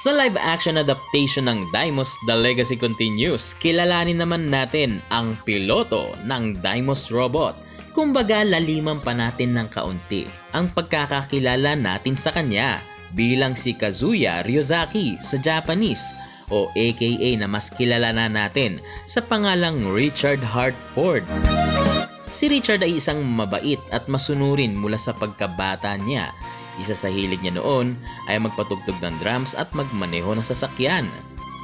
Sa live-action adaptation ng Daimos The Legacy Continues, kilalanin naman natin ang piloto ng Daimos Robot. Kumbaga laliman pa natin ng kaunti ang pagkakakilala natin sa kanya bilang si Kazuya Ryozaki sa Japanese o aka na mas kilala na natin sa pangalang Richard Hartford. Si Richard ay isang mabait at masunurin mula sa pagkabata niya. Isa sa hilig niya noon ay magpatugtog ng drums at magmaneho ng sasakyan.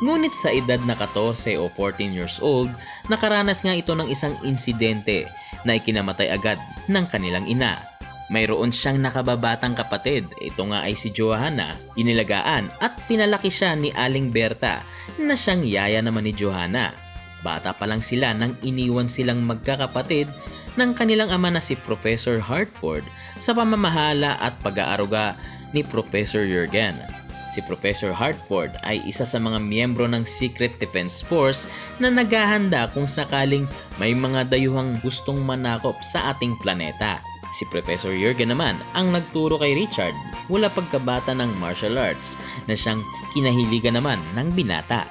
Ngunit sa edad na 14 o 14 years old, nakaranas nga ito ng isang insidente na ikinamatay agad ng kanilang ina. Mayroon siyang nakababatang kapatid, ito nga ay si Johanna, inilagaan at pinalaki siya ni Aling Berta na siyang yaya naman ni Johanna. Bata pa lang sila nang iniwan silang magkakapatid ng kanilang ama na si Professor Hartford sa pamamahala at pag-aaruga ni Professor Jurgen. Si Professor Hartford ay isa sa mga miyembro ng Secret Defense Force na naghahanda kung sakaling may mga dayuhang gustong manakop sa ating planeta. Si Professor Jurgen naman ang nagturo kay Richard mula pagkabata ng martial arts na siyang kinahiligan naman ng binata.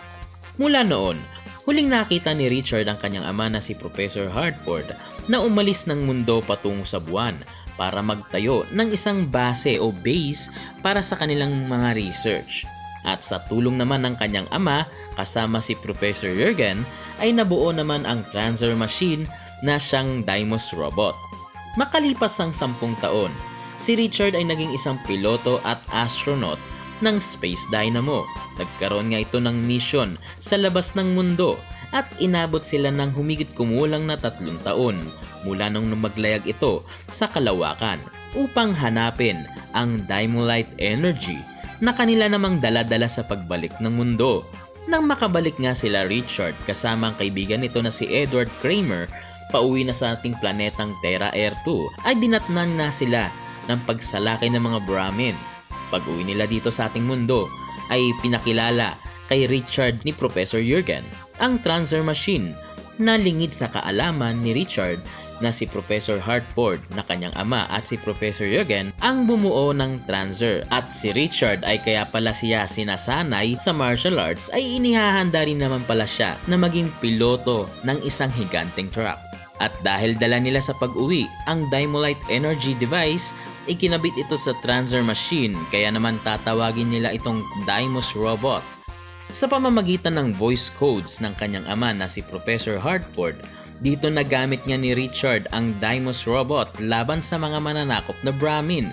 Mula noon, huling nakita ni Richard ang kanyang ama na si Professor Hartford na umalis ng mundo patungo sa buwan para magtayo ng isang base o base para sa kanilang mga research. At sa tulong naman ng kanyang ama kasama si Professor Jurgen ay nabuo naman ang transfer machine na siyang Deimos robot. Makalipas ang sampung taon, si Richard ay naging isang piloto at astronaut ng Space Dynamo. Nagkaroon nga ito ng mission sa labas ng mundo at inabot sila ng humigit kumulang na tatlong taon mula nung maglayag ito sa kalawakan upang hanapin ang Dymolite energy na kanila namang daladala sa pagbalik ng mundo. Nang makabalik nga sila Richard kasama ang kaibigan nito na si Edward Kramer pauwi na sa ating planetang Terra Air 2 ay dinatnan na sila ng pagsalakay ng mga Brahmin. Pag-uwi nila dito sa ating mundo ay pinakilala kay Richard ni Professor Jurgen ang transfer machine na lingid sa kaalaman ni Richard na si Professor Hartford na kanyang ama at si Professor Jurgen ang bumuo ng transfer at si Richard ay kaya pala siya sinasanay sa martial arts ay inihahanda rin naman pala siya na maging piloto ng isang higanteng truck. At dahil dala nila sa pag-uwi ang Dymolite Energy Device, ikinabit ito sa transfer machine kaya naman tatawagin nila itong Dymos Robot. Sa pamamagitan ng voice codes ng kanyang ama na si Professor Hartford, dito nagamit niya ni Richard ang Dymos Robot laban sa mga mananakop na Brahmin.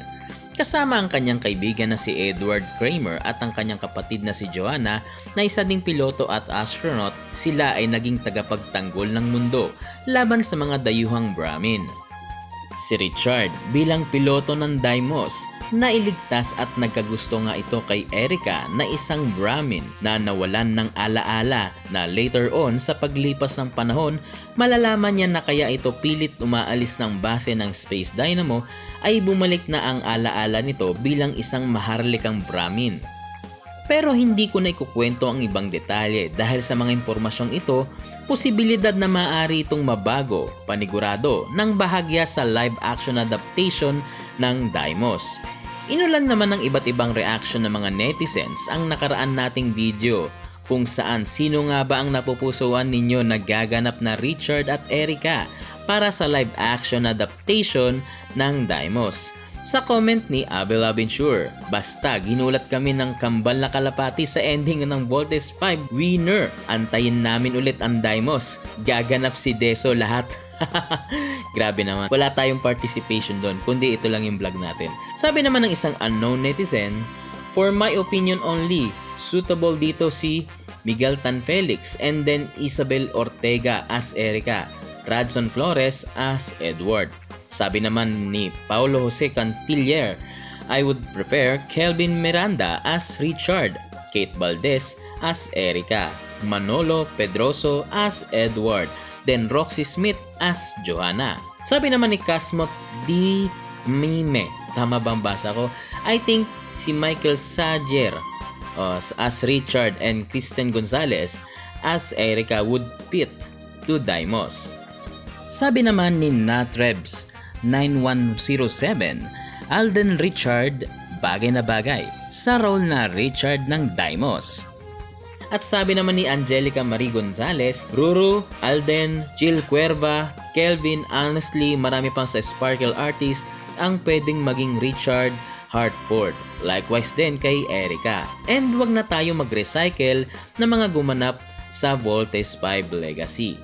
Kasama ang kanyang kaibigan na si Edward Kramer at ang kanyang kapatid na si Joanna na isa ding piloto at astronaut, sila ay naging tagapagtanggol ng mundo laban sa mga dayuhang Brahmin. Si Richard bilang piloto ng Deimos nailigtas at nagkagusto nga ito kay Erika na isang Brahmin na nawalan ng alaala na later on sa paglipas ng panahon malalaman niya na kaya ito pilit umaalis ng base ng Space Dynamo ay bumalik na ang alaala nito bilang isang maharlikang Brahmin. Pero hindi ko na ikukwento ang ibang detalye dahil sa mga impormasyong ito, posibilidad na maaari itong mabago, panigurado, ng bahagya sa live action adaptation ng Daimos. Inulan naman ng iba't ibang reaction ng mga netizens ang nakaraan nating video kung saan sino nga ba ang napupusuan ninyo na gaganap na Richard at Erika para sa live action adaptation ng Daimos. Sa comment ni Abel Abenture, basta ginulat kami ng kambal na kalapati sa ending ng Voltes 5 winner. Antayin namin ulit ang Daimos. Gaganap si Deso lahat. Grabe naman. Wala tayong participation doon, kundi ito lang yung vlog natin. Sabi naman ng isang unknown netizen, For my opinion only, suitable dito si Miguel Tan Felix and then Isabel Ortega as Erica, Radson Flores as Edward. Sabi naman ni Paulo Jose Cantiller, I would prefer Kelvin Miranda as Richard, Kate Valdez as Erica, Manolo Pedroso as Edward, then Roxy Smith as Johanna. Sabi naman ni Casmot D. Mime, tama bang basa ko? I think si Michael Sager uh, as Richard and Kristen Gonzalez as Erica would fit to Daimos. Sabi naman ni Natrebs 9107, Alden Richard bagay na bagay sa role na Richard ng Daimos. At sabi naman ni Angelica Marie Gonzalez, Ruru, Alden, Jill Cuerva, Kelvin, honestly, marami pang sa Sparkle Artist ang pwedeng maging Richard Hartford. Likewise din kay Erica. And wag na tayo mag-recycle ng mga gumanap sa Voltes 5 Legacy.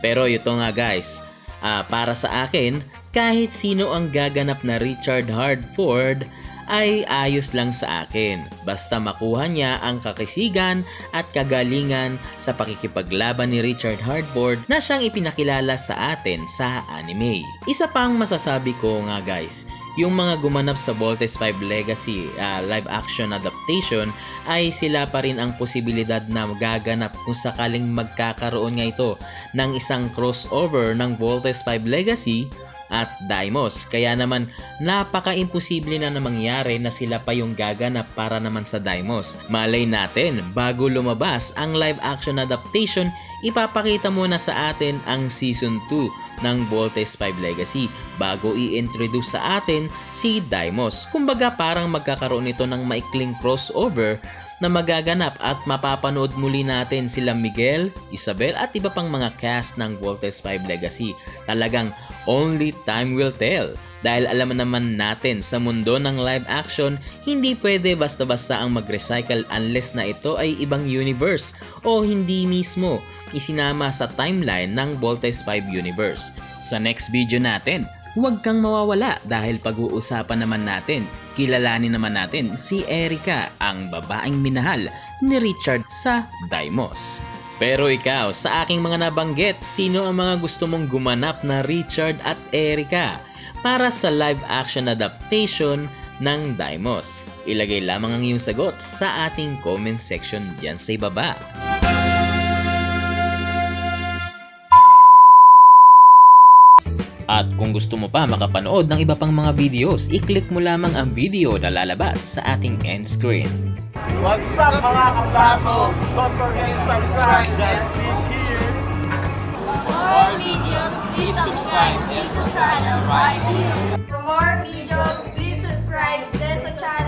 Pero ito nga guys, ah, para sa akin, kahit sino ang gaganap na Richard Hartford ay ayos lang sa akin. Basta makuha niya ang kakisigan at kagalingan sa pakikipaglaban ni Richard Hartford na siyang ipinakilala sa atin sa anime. Isa pang masasabi ko nga guys, yung mga gumanap sa Voltes 5 Legacy ah, live action adaptation ay sila pa rin ang posibilidad na gaganap kung sakaling magkakaroon nga ito ng isang crossover ng Voltes 5 Legacy at Daimos. Kaya naman napaka-imposible na na mangyari na sila pa yung gaganap para naman sa Daimos. Malay natin, bago lumabas ang live action adaptation, ipapakita muna sa atin ang season 2 ng Voltes 5 Legacy bago i-introduce sa atin si Daimos. Kumbaga parang magkakaroon ito ng maikling crossover na magaganap at mapapanood muli natin sila Miguel, Isabel at iba pang mga cast ng Voltes 5 Legacy. Talagang only time will tell. Dahil alam naman natin sa mundo ng live action, hindi pwede basta-basta ang mag-recycle unless na ito ay ibang universe o hindi mismo isinama sa timeline ng Voltes 5 universe. Sa next video natin, Huwag kang mawawala dahil pag-uusapan naman natin, kilalanin naman natin si Erika, ang babaeng minahal ni Richard sa Daimos. Pero ikaw, sa aking mga nabanggit, sino ang mga gusto mong gumanap na Richard at Erika para sa live action adaptation ng Daimos? Ilagay lamang ang iyong sagot sa ating comment section dyan sa ibaba. At kung gusto mo pa makapanood ng iba pang mga videos, i-click mo lamang ang video na lalabas sa ating end screen. What's up mga kabago? Don't forget to subscribe. Just click here. more videos, please subscribe this channel right here. For more videos, please subscribe to this channel